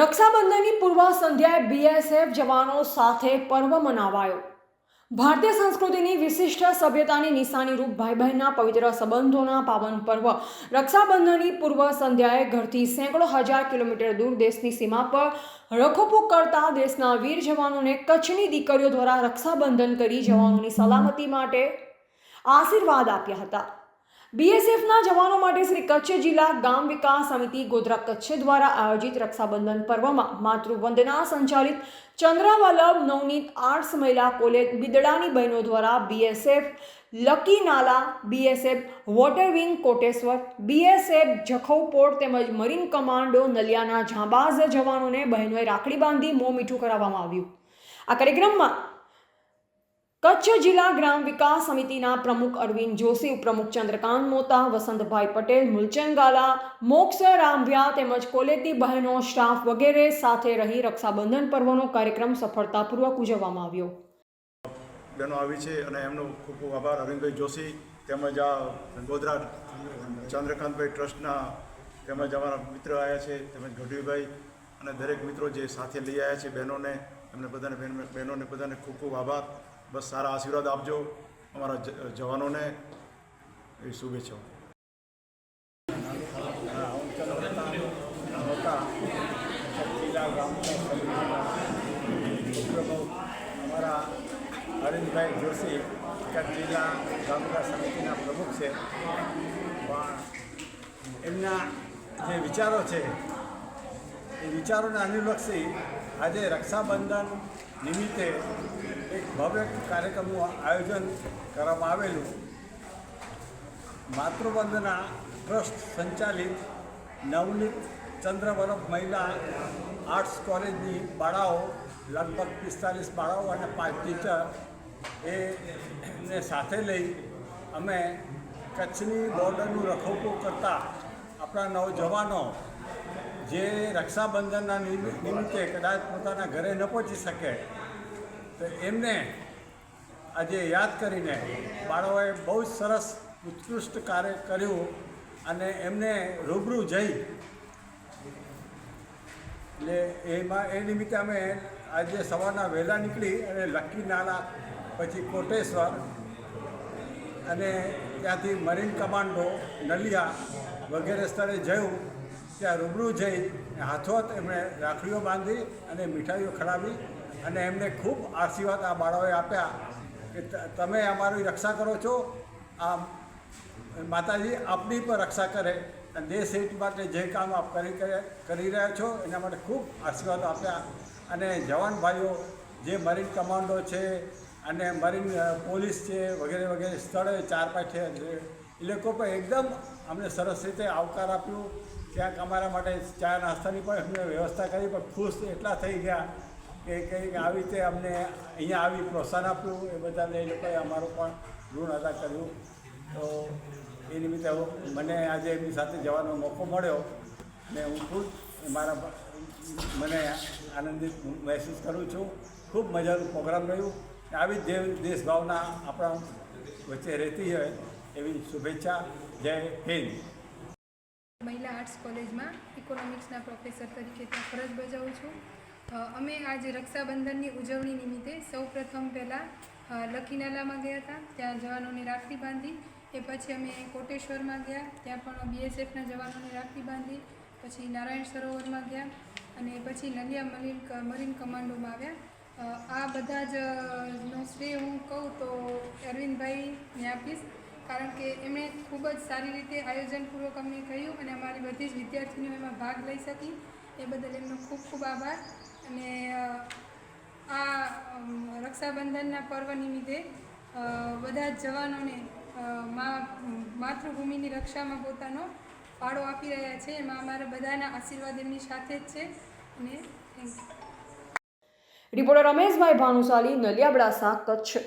રક્ષાબંધનની પૂર્વ સંધ્યાએ બીએસએફ જવાનો સાથે પર્વ મનાવાયો. ભારતીય સંસ્કૃતિની વિશિષ્ટ સભ્યતાની નિશાની રૂપ ભાઈ બહેનના પવિત્ર સંબંધોના પાવન પર્વ. રક્ષાબંધનની પૂર્વ સંધ્યાએ ઘરથી સેંકડો હજાર કિલોમીટર દૂર દેશની સીમા પર રખોપો કરતા દેશના વીર જવાનોને કચ્છની દીકરીઓ દ્વારા રક્ષાબંધન કરી જવાનોની સલામતી માટે આશીર્વાદ આપ્યા હતા. બીએસએફના જવાનો માટે શ્રી કચ્છ જિલ્લા ગામ વિકાસ સમિતિ ગોધરા કચ્છ દ્વારા આયોજિત રક્ષાબંધન પર્વમાં માતૃવંદના સંચાલિત ચંદ્રવલ્લભ નવનીત આર્ટ્સ મહિલા કોલેજ બિદડાની બહેનો દ્વારા BSF Lakki Nala BSF water wing Koteshwar, BSF Jakhau port તેમજ મરીન કમાન્ડો નલિયાના જાંબાઝ જવાનોને બહેનોએ રાખડી બાંધી મોં મીઠું કરાવવામાં આવ્યું. આ કાર્યક્રમમાં કચ્છ જિલ્લા ગ્રામ વિકાસ સમિતિના પ્રમુખ અરવિંદ જોશી, ઉપપ્રમુખ ચંદ્રકાંત મોતા, વસંતભાઈ પટેલ મૂલચંદ ગાલા મોક્ષ રામભ્યા તેમજ કોલેજની બહેનો, સ્ટાફ વગેરે સાથે રહી રક્ષાબંધન પર્વનો કાર્યક્રમ સફળતાપૂર્વક ઉજવવામાં આવ્યો. બહેનો આવી છે અને એમનો ખૂબ ખૂબ આભાર. અરવિંદભાઈ જોશી તેમજ આ ગોધરા ચંદ્રકાંતભાઈ ટ્રસ્ટના તેમજ અમારા મિત્ર આવ્યા છે, તેમજ ગઢવીભાઈ અને દરેક મિત્રો જે સાથે લઈ આવ્યા છે બહેનોને, એમને બધાને બહેન- બહેનોને બધાને ખૂબ ખૂબ આભાર. બસ સારા આશીર્વાદ આપજો અમારા જવાનોને. એ શુભેચ્છાઓ. અમારા અરવિંદભાઈ જોશી કચ્છ જિલ્લા ગામ સમિતિના પ્રમુખ છે. પણ એમના જે વિચારો છે, એ વિચારોને અનુલક્ષી આજે રક્ષાબંધન નિમિત્તે એક ભવ્ય કાર્યક્રમનું આયોજન કરવામાં આવેલું. માતૃવંદના ટ્રસ્ટ સંચાલિત નવનીત ચંદ્રવરફ મહિલા આર્ટ્સ કોલેજની બાળાઓ, લગભગ પિસ્તાલીસ બાળાઓ અને પાંચ ટીચર એને સાથે લઈ અમે કચ્છની બોર્ડરનું રખોપું કરતા આપણા નવજવાનો જે રક્ષાબંધનના નિમિ- નિમિત્તે કદાચ પોતાના ઘરે ન પહોંચી શકે તો એમને આજે યાદ કરીને બાળકોએ બહુ જ સરસ, ઉત્કૃષ્ટ કાર્ય કર્યું અને એમને રૂબરૂ જઈ એટલે એમાં એ નિમિત્તે અમે આજે સવારના વહેલા નીકળી અને લક્કી નાલા, પછી કોટેશ્વર અને ત્યાંથી મરીન કમાન્ડો, નલિયા વગેરે સ્થળે જયું. ત્યાં રૂબરૂ જઈ હાથોહાથ એમણે રાખડીઓ બાંધી અને મીઠાઈઓ ખવડાવી અને એમને ખૂબ આશીર્વાદ આ બાળાઓએ આપ્યા કે તમે અમારી રક્ષા કરો છો. આ માતાજી આપની પણ રક્ષા કરે અને દેશ હિત માટે જે કામ આપ કરી કરી- કરી રહ્યા છો, એના માટે ખૂબ આશીર્વાદ આપ્યા. અને જવાન ભાઈઓ, જે મરીન કમાન્ડો છે અને મરીન પોલીસ છે, વગેરે વગેરે સ્થળે ચાર પાંચ છે, એ લોકો પણ એકદમ અમને સરસ રીતે આવકાર આપ્યો. ક્યાંક અમારા માટે ચા નાસ્તાની પણ અમને વ્યવસ્થા કરી, પણ ખુશ એટલા થઈ ગયા કે કંઈક આવી રીતે અમને અહીંયા આવી પ્રોત્સાહન આપ્યું. એ બધાને એ લોકોએ અમારું પણ ઋણ અદા કર્યું. તો એ નિમિત્તે મને આજે એમની સાથે જવાનો મોકો મળ્યો ને હું ખુદ મારા મને આનંદિત મહેસૂસ કરું છું. ખૂબ મજાનું પ્રોગ્રામ રહ્યું. આવી જ દેશ ભાવના આપણા વચ્ચે રહેતી હોય એવી શુભેચ્છા. જય હિન્દ. મહિલા આર્ટ્સ કોલેજમાં ઇકોનોમિક્સના પ્રોફેસર તરીકે ત્યાં ફરજ બજાવું છું. અમે આજે રક્ષાબંધનની ઉજવણી નિમિત્તે સૌ પ્રથમ પહેલાં લખીનાલામાં ગયા હતા, ત્યાં જવાનોને રાખડી બાંધી, એ પછી અમે કોટેશ્વરમાં ગયા, ત્યાં પણ બીએસએફના જવાનોને રાખડી બાંધી, પછી નારાયણ સરોવરમાં ગયા અને પછી નલિયા મરીન મરીન કમાન્ડોમાં આવ્યા. આ બધા જ નો શ્રેય હું કહું તો અરવિંદભાઈને આપીશ, કારણ કે એમણે ખૂબ જ સારી રીતે આયોજનપૂર્વક અમને કહ્યું અને અમારી બધી જ વિદ્યાર્થીનીઓ એમાં ભાગ લઈ શકી. એ બદલ એમનો ખૂબ ખૂબ આભાર. અને આ રક્ષાબંધનના પર્વ નિમિત્તે બધા જ જવાનોને માતૃભૂમિની રક્ષામાં પોતાનો ફાળો આપી રહ્યા છે. એમાં અમારા બધાના આશીર્વાદ એમની સાથે જ છે. અને, thank you. Reporter Rameshbhai Bhanushali Naliya Abdasa Kutch.